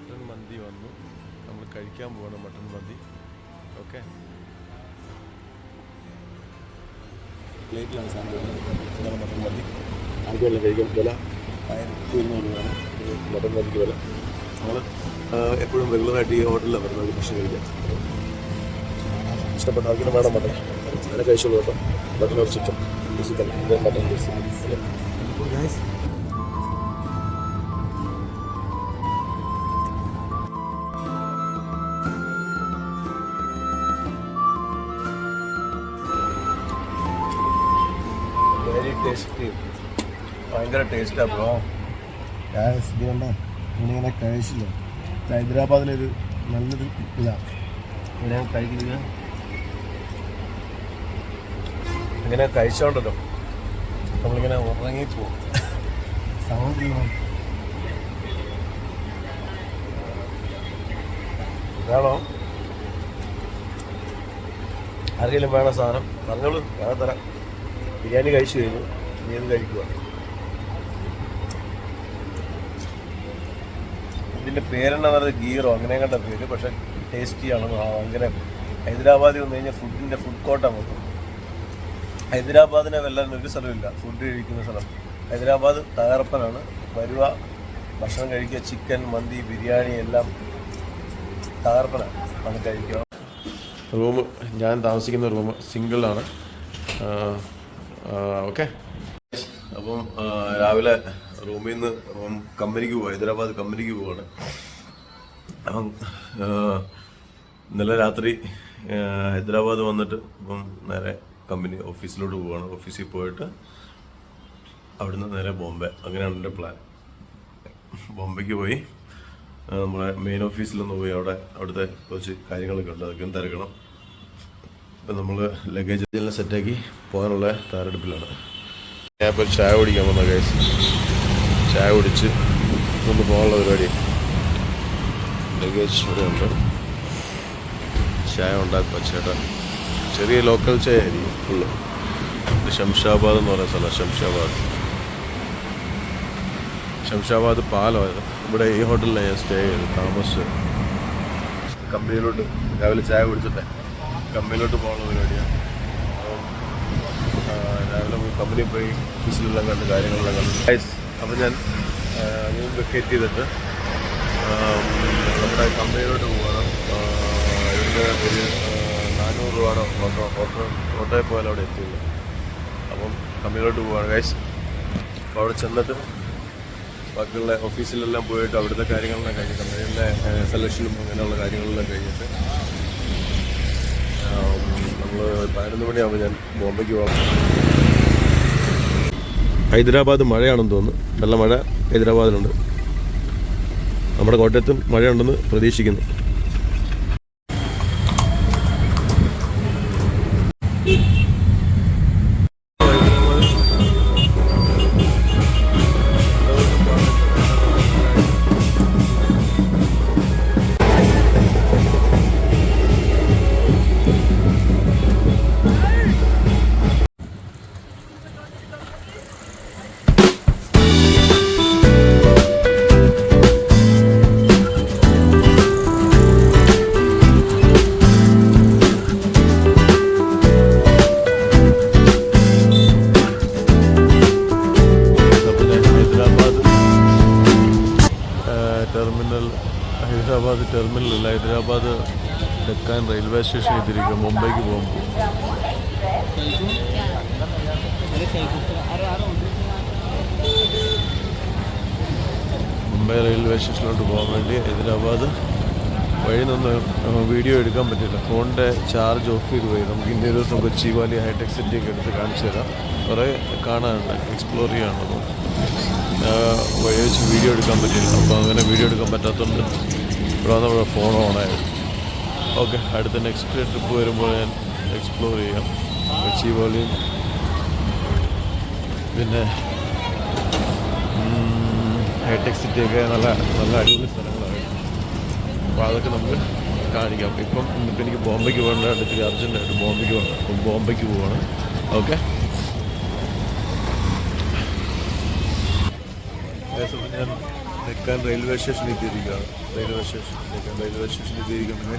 Mutton മന്തി വന്നു. നമ്മൾ കഴിക്കാൻ പോവാണ് മട്ടൺ മന്തി. ഓക്കെ. പ്ലേറ്റിലാണ് സാധനം മട്ടൺ മട്ടൻ മന്തി. കഴിക്കാൻ വില? ആയിരത്തി ഇരുന്നൂറ് രൂപയാണ്. ഒരു മട്ടൻ മന്തിക്ക് വില. നമ്മൾ എപ്പോഴും റെഗുലറായിട്ട് ഈ ഹോട്ടലിലാണ് വരുന്നത്. ഭക്ഷണം കഴിക്കാൻ. ഇഷ്ടപ്പെട്ട ആർക്കും വേണം മട്ടൻ. അങ്ങനെ കഴിച്ചോളൂ കേട്ടോ. മട്ടൺ ഒരു ചിക്കൻ ചിക്കൻ ഇത് ഭയങ്കര ടേസ്റ്റാണ് ബ്രോ ഇത് കണ്ടോ നിങ്ങളിങ്ങനെ കഴിച്ചില്ല. ഹൈദരാബാദിലൊരു നല്ലൊരു ഇതാണ് ഇങ്ങനെ കഴിക്കുന്നത്? ഇങ്ങനെ കഴിച്ചോണ്ടല്ലോ. നമ്മളിങ്ങനെ ഉറങ്ങിപ്പോവും. സൗണ്ട് വേണോ? ആർക്കെങ്കിലും വേണം സാധനം? പറഞ്ഞോളൂ. വേറെ തരാം. ബിരിയാണി കഴിച്ചു കഴിഞ്ഞു. ഇനി ഇത് കഴിക്കുക ഇതിന്റെ പേരെന്താ പറയുന്നത്? ഗീറോ. അങ്ങനെ കണ്ട പേര്. പക്ഷെ ടേസ്റ്റിയാണ് ഭയങ്കര ഹൈദരാബാദിൽ വന്നു കഴിഞ്ഞാൽ ഫുഡിന്റെ ഫുഡ് കോർട്ടാണ് മൊത്തം. ഹൈദരാബാദിനെ വെല്ലാൻ ഒരു സ്ഥലമില്ല ഫുഡ് കഴിക്കുന്ന സ്ഥലം. ഹൈദരാബാദ് തകർപ്പനാണ്. വരുക ഭക്ഷണം കഴിക്കുക ചിക്കൻ മന്തി ബിരിയാണി എല്ലാം തകർപ്പനാണ്. അത് കഴിക്കുക. റൂം ഞാൻ താമസിക്കുന്ന റൂം സിംഗിളാണ് ഓക്കെ. അപ്പം രാവിലെ റൂമിൽ നിന്ന് അപ്പം കമ്പനിക്ക് പോവാ ഹൈദരാബാദ് കമ്പനിക്ക് പോവാണ്. അപ്പം ഇന്നലെ രാത്രി ഹൈദരാബാദ് വന്നിട്ട് ഇപ്പം നേരെ കമ്പനി ഓഫീസിലോട്ട് പോവാണ്. ഓഫീസിൽ പോയിട്ട് അവിടുന്ന് നേരെ ബോംബെ. അങ്ങനെയാണ് എന്റെ പ്ലാൻ. ബോംബെക്ക് പോയി. നമ്മളെ മെയിൻ ഓഫീസിലൊന്ന് പോയി. അവിടെ അവിടുത്തെ കുറച്ച് കാര്യങ്ങളൊക്കെ ഉണ്ട്. അതൊക്കെ തിരക്കണം. ഇപ്പം നമ്മൾ ലഗേജ് എല്ലാം സെറ്റാക്കി പോകാനുള്ള തയ്യാറെടുപ്പിലാണ്. ഞാൻ ഇപ്പോൾ ചായ കുടിക്കാൻ വന്ന കേസ് ചായ കുടിച്ച് കൊണ്ട് പോകാനുള്ള പരിപാടി. ലഗേജ് ഇവിടെ ഉണ്ട്. ചായ ഉണ്ടാക്കുക ചേട്ടൻ ചെറിയ ലോക്കൽ ചായ ആയിരിക്കും ഫുള്ള് ശംഷാബാദ് എന്ന് പറയുന്ന സ്ഥലം ശംഷാബാദ്. ശംഷാബാദ് പാലമായത് ഇവിടെ ഈ ഹോട്ടലിലാണ് ഞാൻ സ്റ്റേ ചെയ്തത് താമസിച്ച് കമ്പനിയിലോട്ട് രാവിലെ ചായ കുടിച്ചിട്ടെ. കമ്പനിയിലോട്ട് പോകാനുള്ള പരിപാടിയാണ് രാവിലെ പോയി കമ്പനിയിൽ പോയി ഓഫീസിലെല്ലാം കണ്ട് കാര്യങ്ങളെല്ലാം കണ്ടു. അപ്പം ഞാൻ റൂം വെക്കേറ്റ് ചെയ്തിട്ട് നമ്മുടെ കമ്പനിയിലോട്ട് പോകണം. ഇവിടുന്ന് ഒരു നാനൂറ് രൂപയുടെ ഓട്ടോ ഓട്ടോ ഓട്ടോയിൽ പോയാൽ അവിടെ എത്തിയുള്ളൂ അപ്പം കമ്പനിയിലോട്ട് പോവാണ്. ഗൈസ് അപ്പോൾ അവിടെ ചെന്നിട്ട് ബാക്കിയുള്ള ഓഫീസിലെല്ലാം പോയിട്ട് അവിടുത്തെ കാര്യങ്ങളെല്ലാം കഴിഞ്ഞ് കമ്പനിയിലെ സെലക്ഷനും അങ്ങനെയുള്ള കാര്യങ്ങളെല്ലാം കഴിഞ്ഞിട്ട് നമ്മൾ പതിനൊന്ന് മണിയാകുമ്പോൾ ഞാൻ ബോംബെക്ക് പോകാം ഹൈദരാബാദ് മഴയാണെന്ന് തോന്നുന്നു. നല്ല മഴ ഹൈദരാബാദിലുണ്ട്. നമ്മുടെ കോട്ടയത്തും മഴയുണ്ടെന്ന് പ്രതീക്ഷിക്കുന്നു. ടെർമിനലല്ല ഹൈദരാബാദ് ഡെക്കാൻ റെയിൽവേ സ്റ്റേഷൻ എത്തിയിരിക്കുക. മുംബൈക്ക് പോകുമ്പോൾ മുംബൈ റെയിൽവേ സ്റ്റേഷനിലോട്ട് പോകാൻ വേണ്ടി ഹൈദരാബാദ് വഴി നിന്ന് വീഡിയോ എടുക്കാൻ പറ്റില്ല. ഫോണിന്റെ ചാർജ് ഓഫ് ചെയ്ത് പോയി. നമുക്ക് ഇന്നേ ദിവസം കൊച്ചി വാലി ഹൈടെക് സിറ്റി ഒക്കെ എടുത്ത് കാണിച്ചു തരാം. കുറേ കാണാനുണ്ട്. എക്സ്പ്ലോർ ചെയ്യാനുള്ളത്. വഴി വെച്ച് വീഡിയോ എടുക്കാൻ പറ്റില്ല. അപ്പോൾ അങ്ങനെ വീഡിയോ എടുക്കാൻ പറ്റാത്തതുകൊണ്ട് ഇവിടെ നമ്മുടെ ഫോൺ ഓണായിരുന്നു ഓക്കെ അടുത്ത നെക്സ്റ്റ് ട്രിപ്പ് വരുമ്പോൾ ഞാൻ എക്സ്പ്ലോർ ചെയ്യാം. കൊച്ചി പോലെയും പിന്നെ ഹൈടെക് സിറ്റിയൊക്കെ നല്ല നല്ല അടിപൊളി സ്ഥലങ്ങളാണ്. അപ്പോൾ അതൊക്കെ നമുക്ക് കാണിക്കാം. ഇപ്പം ഇന്നിപ്പോൾ എനിക്ക് ബോംബെക്ക് പോകേണ്ടതായിട്ട് ഇത്തിരി അർജന്റായിട്ട് ബോംബെക്ക് പോകണം. അപ്പം ബോംബെക്ക് പോവാണ്. ഓക്കെ. ഞാൻ ഡെക്കാൻ റെയിൽവേ സ്റ്റേഷനിൽ എത്തിയിരിക്കുകയാണ് റെയിൽവേ സ്റ്റേഷനിലേക്ക് റെയിൽവേ സ്റ്റേഷനിൽ എത്തിയിരിക്കുന്നത്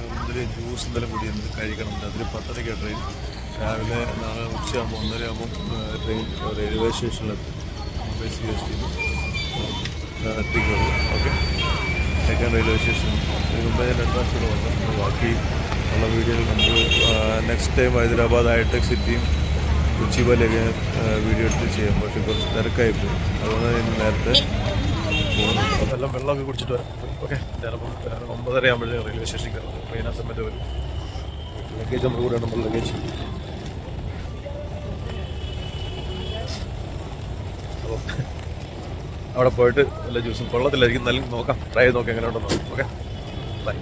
എന്തൊരു ജ്യൂസ് എന്തെങ്കിലും കൂടി എന്ത് കഴിക്കണം. അതിൽ പത്തരയ്ക്ക് ട്രെയിൻ. രാവിലെ നാളെ ഉച്ചയാകുമ്പോൾ ഒന്നര ആകുമ്പോൾ ട്രെയിൻ റെയിൽവേ സ്റ്റേഷനിലെത്തും. മുംബൈ എസ് ടി എത്തിക്കുള്ളൂ ഓക്കെ? Deccan railway station. ഞാൻ രണ്ട് വന്നു. ബാക്കി ഉള്ള വീഡിയോയിൽ നമുക്ക് നെക്സ്റ്റ് ടൈം ഹൈദരാബാദ് ഹൈടെക് സിറ്റിയും കൊച്ചി പോലെയൊക്കെ വീഡിയോ എടുത്ത് ചെയ്യാം പക്ഷെ കുറച്ച് തിരക്കായി പോയി. അതുകൊണ്ട് ഞാൻ നേരത്തെ എല്ലാം വെള്ളമൊക്കെ കുടിച്ചിട്ട് വരാം. ഓക്കെ. ചിലപ്പം ഒമ്പതര ആകുമ്പോഴേ റെയിൽവേ സ്റ്റേഷനിൽ കയറും. ട്രെയിനാ സമയത്ത് വരും ലഗേജ് നമ്മുടെ കൂടെ നമ്മൾ ലഗേജ് അവിടെ പോയിട്ട് നല്ല ജ്യൂസും കൊള്ളത്തില്ലായിരിക്കും. നല്ല നോക്കാം. ട്രൈ ചെയ്ത് നോക്കാം എങ്ങനെ ഉണ്ടെന്ന് ഓക്കെ. ബൈ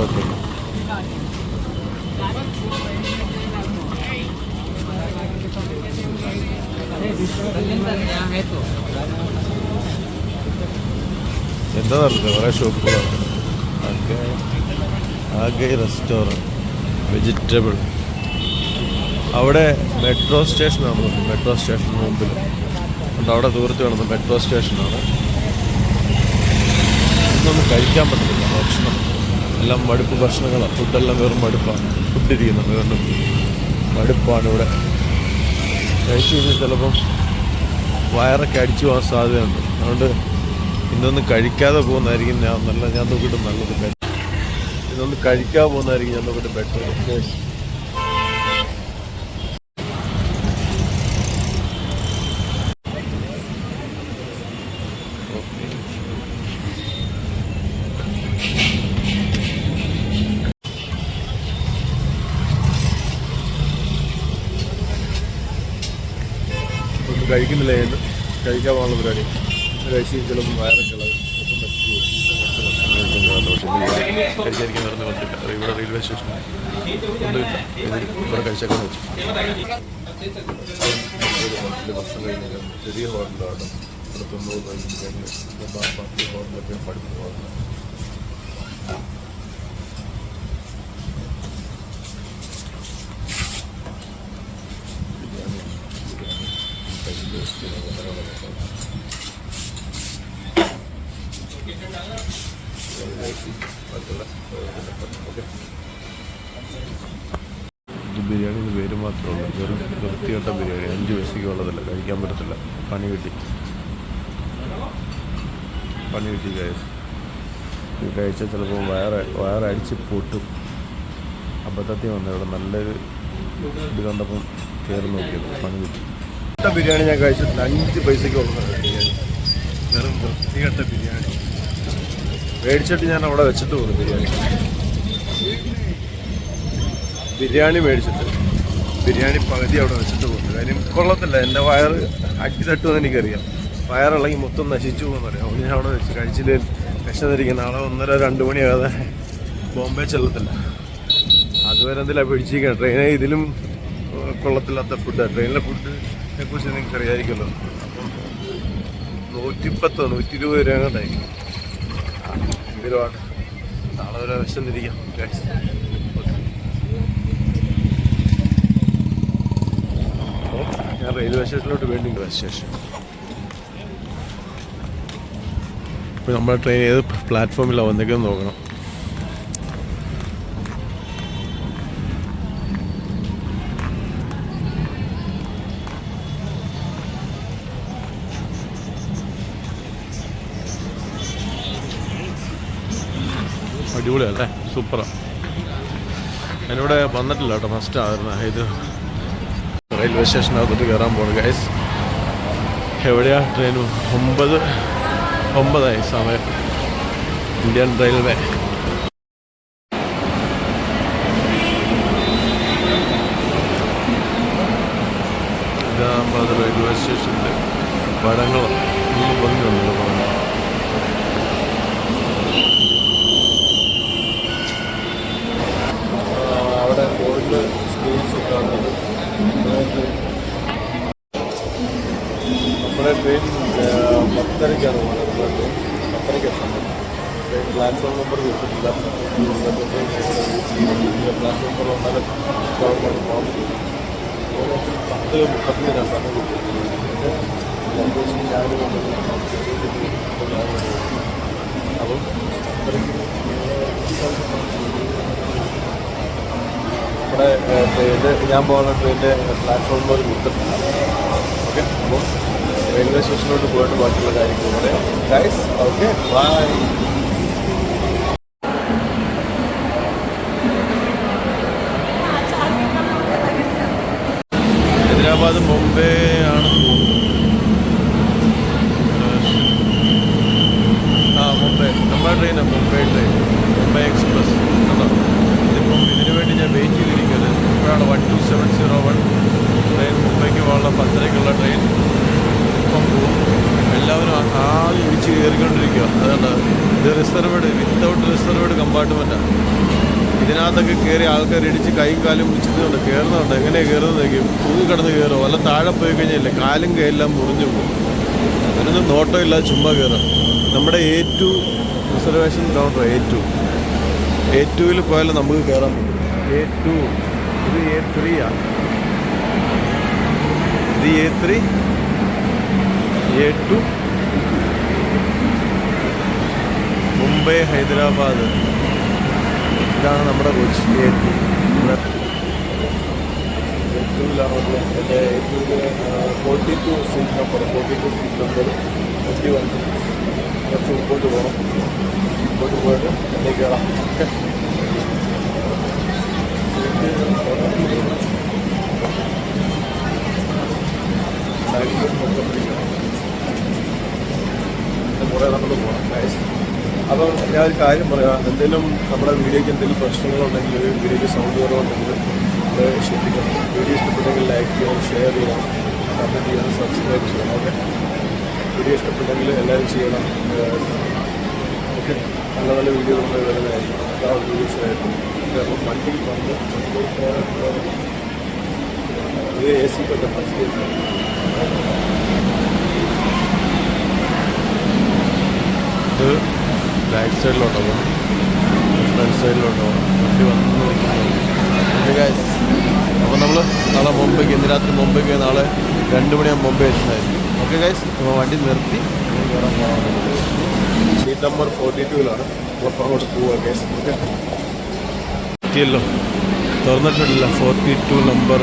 ചാട്ട് എന്താ നടക്കുന്നത് കുറേ ഷോപ്പുകളുണ്ട് ആകെ ആകെ റെസ്റ്റോറന്റ് വെജിറ്റബിൾ അവിടെ മെട്രോ സ്റ്റേഷനാണ് മെട്രോ സ്റ്റേഷൻ മുമ്പിൽ ഉണ്ട് അവിടെ ദൂരത്ത് കാണുന്നത് മെട്രോ സ്റ്റേഷനാണ് ഇതൊന്നും കഴിക്കാൻ പറ്റത്തില്ല. ഭക്ഷണം. എല്ലാം മടുപ്പ് ഭക്ഷണങ്ങളാണ് ഫുഡെല്ലാം വെറും മടുപ്പാണ്. ഫുഡ് ഇരിക്കുന്നത് മടുപ്പാണ് ഇവിടെ. കഴിച്ചു കഴിഞ്ഞാൽ ചിലപ്പം വയറൊക്കെ അടിച്ചു പോകാൻ സാധ്യതയുണ്ട്. അതുകൊണ്ട് ഇന്നൊന്നും കഴിക്കാതെ പോകുന്നതായിരിക്കും ഞാൻ നല്ല ഞാൻ നോക്കിയിട്ട് നല്ലത് ബെറ്റർ ഇന്നൊന്ന് കഴിക്കാതെ പോകുന്നതായിരിക്കും ഞാൻ നോക്കിയിട്ട് ബെറ്റർ കഴിക്കുന്നില്ല പോകാനുള്ള പരിപാടി. കഴിച്ചിരിക്കലും കഴിച്ച് ചിലപ്പോൾ ചെറിയ ഹോട്ടലാണ് ഇവിടെ തൊണ്ണൂറ് ഹോട്ടലൊക്കെ പഠിപ്പ് ഹോട്ടലാണ് ബിരിയാണി ബിരിയാണി ഇത് ബിരിയാണി പേര് മാത്രമേ ഉള്ളൂ വെറും വൃത്തിയോട്ട ബിരിയാണി. അഞ്ച് പൈസയ്ക്ക് ഉള്ളതല്ല കഴിക്കാൻ പറ്റത്തില്ല. പണി കിട്ടി. പണി കിട്ടി കഴിച്ചു ഇത് കഴിച്ചാൽ ചിലപ്പോൾ വയറ് വയറടിച്ച് പൊട്ടും. അബദ്ധത്തിൽ വന്നു ഇവിടെ നല്ലൊരു ഇത് കണ്ടപ്പം കയറി നോക്കിയത്. പണി കിട്ടി. ബിരിയാണി ഞാൻ കഴിച്ചിട്ടില്ല. അഞ്ച് പൈസയ്ക്ക് ഉള്ളതാണ് ബിരിയാണി. വെറും വൃത്തികെട്ട ബിരിയാണി. മേടിച്ചിട്ട് ഞാൻ അവിടെ വെച്ചിട്ട് പോകുന്നു ബിരിയാണി. ബിരിയാണി മേടിച്ചിട്ട്. ബിരിയാണി പകുതി അവിടെ വെച്ചിട്ട് പോകുന്നു. കാര്യം കൊള്ളത്തില്ല. എന്റെ വയറ് അടി തട്ടുമെന്ന് എനിക്കറിയാം. വയറിളകി മൊത്തം നശിച്ചു പോകുന്നറിയാം അതുകൊണ്ട് ഞാൻ അവിടെ വെച്ച് കഴിച്ചില്ല? വിശന്നിരിക്കുന്ന നാളെ ഒന്നര രണ്ട് മണിയാകാതെ ബോംബെ ചെല്ലത്തില്ല. അതുവരെ എന്തെങ്കിലും പിടിച്ചിരിക്കുക ട്രെയിനെ ഇതിലും കൊള്ളത്തില്ലാത്ത ഫുഡാണ് ട്രെയിനിലെ ഫുഡിനെ കുറിച്ച് നിങ്ങൾക്ക് അറിയാമായിരിക്കുമല്ലോ അപ്പം നൂറ്റിപ്പത്തോ നൂറ്റി ഇരുപത് രൂപ കണ്ടായി എന്തിനുമാണ് നാളെ വരെ വിശന്നിരിക്കാം ഞാൻ റെയിൽവേ സ്റ്റേഷനിലോട്ട് വേണ്ടി റെയിൽവേ സ്റ്റേഷൻ ഇപ്പോൾ നമ്മുടെ ട്രെയിൻ ഏത് പ്ലാറ്റ്ഫോമിലാണ് വന്നേക്കെന്ന് നോക്കണം. അടിപൊളിയല്ലേ? സൂപ്പറാണ് ഞാനിവിടെ വന്നിട്ടില്ല കേട്ടോ ഫസ്റ്റ് ആയിരുന്നു ഇത് റെയിൽവേ സ്റ്റേഷനകത്തോട്ട് കയറാൻ പോകണം ഗൈസ് എവിടെയാ ട്രെയിൻ ഒമ്പത് ഒമ്പതായി സമയം. ഇന്ത്യൻ റെയിൽവേ ഇതാകുമ്പോൾ അത് റെയിൽവേ സ്റ്റേഷന്റെ പടങ്ങൾ ഒന്നും ഭംഗിയുണ്ടല്ലോ പടങ്ങൾ അവിടെ ബോർഡിൽ സ്ക്രീൻസ് ഒക്കെ പറ്റില്ല പ്ലാറ്റ്ഫോം വന്നാലും ഗവൺമെന്റ് പോകാൻ പത്ത് മുപ്പത്തിനാണ് സമയം കിട്ടിയത് രണ്ട് ദിവസം രാവിലെ അപ്പം നമ്മുടെ ട്രെയിനിന്റെ ഞാൻ പോകുന്ന ട്രെയിനിന്റെ പ്ലാറ്റ്ഫോമിൽ ഒരു കൊടുത്തിട്ടുണ്ട്. ഓക്കെ അപ്പോൾ റെയിൽവേ സ്റ്റേഷനിലോട്ട് പോയിട്ട് ബാക്കിയുള്ള കാര്യങ്ങൾ കൂടെ. Guys okay bye Hyderabad Mumbai ആണ് ആ മുംബൈ നമ്മുടെ ട്രെയിനാണ് മുംബൈ ട്രെയിൻ മുംബൈ എക്സ്പ്രസ് കണ്ടോ ഇതിപ്പം ഇതിനു വേണ്ടി ഞാൻ വെയിറ്റ് ചെയ്തിരിക്കുന്നത് ഇപ്പോഴാണ് one two seven zero one train മുംബൈക്ക് പോകാനുള്ള പത്തരയ്ക്കുള്ള ട്രെയിൻ ഇപ്പം പോകും എല്ലാവരും ആ- ആദ്യം ഇടിച്ച് കയറിക്കൊണ്ടിരിക്കുക അതുകൊണ്ട് ഇത് റിസർവ്ഡ് വിത്തൗട്ട് റിസർവ്ഡ് കമ്പാർട്ട്മെന്റാണ് ഇതിനകത്തൊക്കെ കയറി ആൾക്കാർ ഇടിച്ച് കൈയും കാലും പിടിച്ചിട്ടുണ്ട് കയറുന്നുണ്ട് എങ്ങനെയാണ് കയറുന്നതൊക്കെ തൂങ്ങി കിടന്ന് കയറും വല്ല താഴെ പോയി കഴിഞ്ഞാൽ കാലും കയ്യെല്ലാം മുറിഞ്ഞു പോകും. അതിനൊന്നും നോട്ടം ഇല്ലാതെ ചുമ്മാ കയറാം നമ്മുടെ A two reservation counter A two A ടുവിൽ പോയാലും നമുക്ക് കയറാൻ പറ്റും. എ ടു ഇത് എ ആ. ഇത് A three A two Mumbai Hyderabad. ഇതാണ് നമ്മുടെ കൊച്ചി ഏറ്റവുമില്ലാണുള്ളത് എന്റെ forty two seat number forty two seat number fifty one കുറച്ച് മുമ്പോട്ട് പോകണം. മുമ്പോട്ട് പോയിട്ട് എന്നെ കയറാം. ഓക്കെ കുറേ നമ്മൾ പോകണം guys. അപ്പം ഞാൻ ഒരു കാര്യം പറയാം. എന്തെങ്കിലും നമ്മുടെ വീഡിയോയ്ക്ക് എന്തെങ്കിലും പ്രശ്നങ്ങളുണ്ടെങ്കിൽ വീഡിയോയ്ക്ക് സൗണ്ട് കുറവുണ്ടെങ്കിൽ അത് ശ്രദ്ധിക്കണം. വീഡിയോ ഇഷ്ടപ്പെട്ടെങ്കിൽ ലൈക്ക് ചെയ്യണം ഷെയർ ചെയ്യണം കമന്റ് ചെയ്യണം സബ്സ്ക്രൈബ് ചെയ്യണം ഓക്കെ വീഡിയോ ഇഷ്ടപ്പെട്ടെങ്കിൽ എല്ലാവരും ചെയ്യണം. ഓക്കെ നല്ല നല്ല വീഡിയോ നമ്മൾ വരുന്നതായിരിക്കും എല്ലാ വീഡിയോസ് ആയിട്ടും കാരണം വണ്ടി വന്ന് ഇത് എ സി പറ്റ ഫസ്റ്റ് ഇത് ബാക്ക് സൈഡിലോട്ടോ ഫ്രണ്ട് സൈഡിലോട്ടോ വണ്ടി വന്നു ഓക്കെ അപ്പോൾ നമ്മൾ നാളെ മുംബൈക്ക് ഇന്ന് രാത്രി മുംബൈക്ക് നാളെ രണ്ട് മണിയാകുമ്പോൾ മുംബൈ എത്തുന്നതായിരിക്കും. ഓക്കെ ഗൈസ് അപ്പോൾ വണ്ടി നിർത്തി. കയറാൻ പോകാൻ സീറ്റ് നമ്പർ ഫോർട്ടി ടൂവിലാണ് അങ്ങോട്ട് പോവുക ഗൈസ് ഓക്കെ എത്തിയല്ലോ തുറന്നിട്ടില്ല forty two number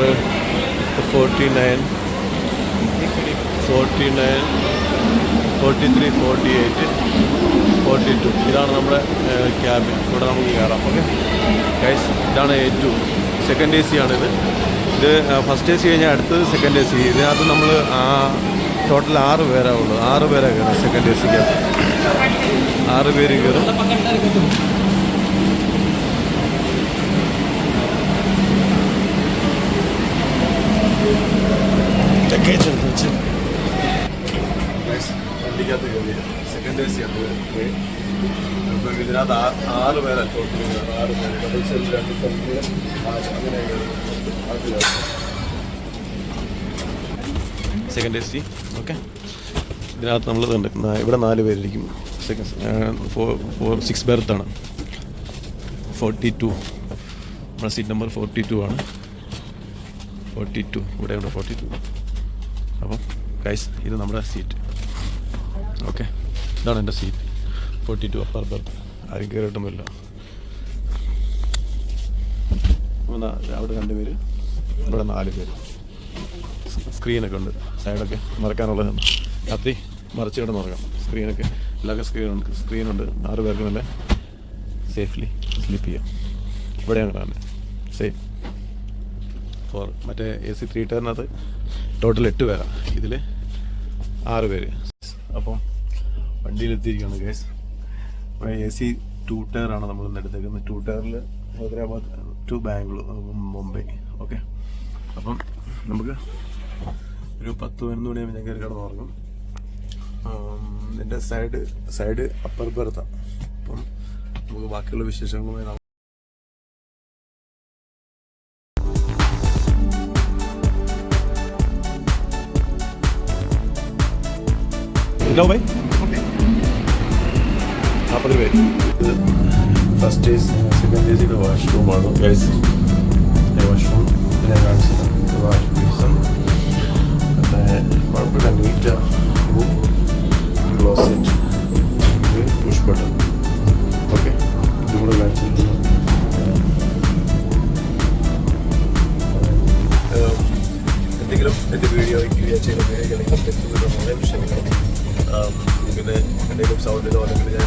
forty nine forty nine forty three forty eight forty two. ഇതാണ് നമ്മുടെ ക്യാബിൻ. ഇവിടെ നമുക്ക് കയറാം. ഓക്കെ? ഗൈസ് ഇതാണ് A two second A C ആണിത്. ഇത് ഫസ്റ്റ് എ സി കഴിഞ്ഞാൽ അടുത്തത് സെക്കൻഡ് എ സി ഇതിനകത്ത് നമ്മൾ ടോട്ടൽ ആറ് പേരാണ് ഉള്ളത്. ആറ് പേരാ കയറും സെക്കൻഡ് എ സിക്കകത്ത് ആറ് പേര് കയറും. ലഗേജ് വണ്ടിക്കകത്ത് കയറി സെക്കൻഡ് എ സി ആണ് ട്രെയിൻ അപ്പോൾ ഇതിനകത്ത് ആറ് ആറ് പേര്. സെക്കൻഡ് എസ് സി ഓക്കെ ഇതിനകത്ത് നമ്മൾ ഇതുണ്ട് ഇവിടെ നാല് പേരിരിക്കും. സെക്കൻഡ് ഫോർ ഫോർ സിക്സ് ബെർത്താണ് ഫോർട്ടി ടു നമ്മുടെ സീറ്റ് നമ്പർ ഫോർട്ടി ടു ആണ്. ഫോർട്ടി ടു ഇവിടെ ഇവിടെ ഫോർട്ടി ടു അപ്പം ഗൈസ് ഇത് നമ്മുടെ സീറ്റ് ഓക്കെ ഇതാണ് എന്റെ seat forty two upper berth ആരും കയറിയിട്ടൊന്നുമില്ല അവിടെ രണ്ട് പേര് ഇവിടെ നാല് പേര്. സ്ക്രീനൊക്കെ ഉണ്ട്. സൈഡൊക്കെ മറക്കാനുള്ളതാണ്. രാത്രി മറച്ച് കിടന്ന് മറക്കാം സ്ക്രീനൊക്കെ എല്ലാവർക്കും സ്ക്രീനുണ്ട് സ്ക്രീനുണ്ട് ആറ് പേർക്ക് നല്ല സേഫ്ലി സ്ലീപ്പ് ചെയ്യാം. ഇവിടെയാണ് കാണുന്നത് സേഫ് ഫോർ മറ്റേ എ സി ത്രീ ടയറിനകത്ത് ടോട്ടൽ എട്ട് പേരാണ് ഇതിൽ ആറ് പേര്. അപ്പം വണ്ടിയിലെത്തിയിരിക്കുകയാണ് ഗൈസ് അപ്പോൾ എ സി ടു ടയറാണ് നമ്മൾ ഇന്ന് എടുത്തേക്കുന്നത്. ടു ടയറിൽ ഹൈദരാബാദ് ടു ബാംഗ്ലൂർ മുംബൈ. ഓക്കെ അപ്പം നമുക്ക് ഒരു പത്ത് പതിനൊന്ന് മണിയാകുമ്പോൾ ഞാൻ കയറി കിടന്നുറങ്ങും എന്റെ സൈഡ് സൈഡ് അപ്പർ ബെർത്ത അപ്പം നമുക്ക് ബാക്കിയുള്ള വിശേഷങ്ങളുമായി ഹലോ ബൈ നാൽപ്പത് രൂപ ഫസ്റ്റ് ഈസ് സെക്കൻഡ് ഈസ് ഇത് വാഷ്റൂമാണ് ഗൈസ് വാഷ്റൂം പിന്നെ കാണിച്ചത് വാഷ് ബേസൺ പിന്നെ കുഴപ്പമില്ല neat closet push button okay ഇത് കൂടെ കാണിച്ചിരുന്നു എന്തെങ്കിലും എന്റെ വീഡിയോ ഞാൻ ചെയ്യുന്ന തെറ്റുന്നുണ്ടെങ്കിൽ ക്ഷമിക്കണം പിന്നെ എന്തെങ്കിലും സൗണ്ടിലോ അല്ലെങ്കിൽ ഞാൻ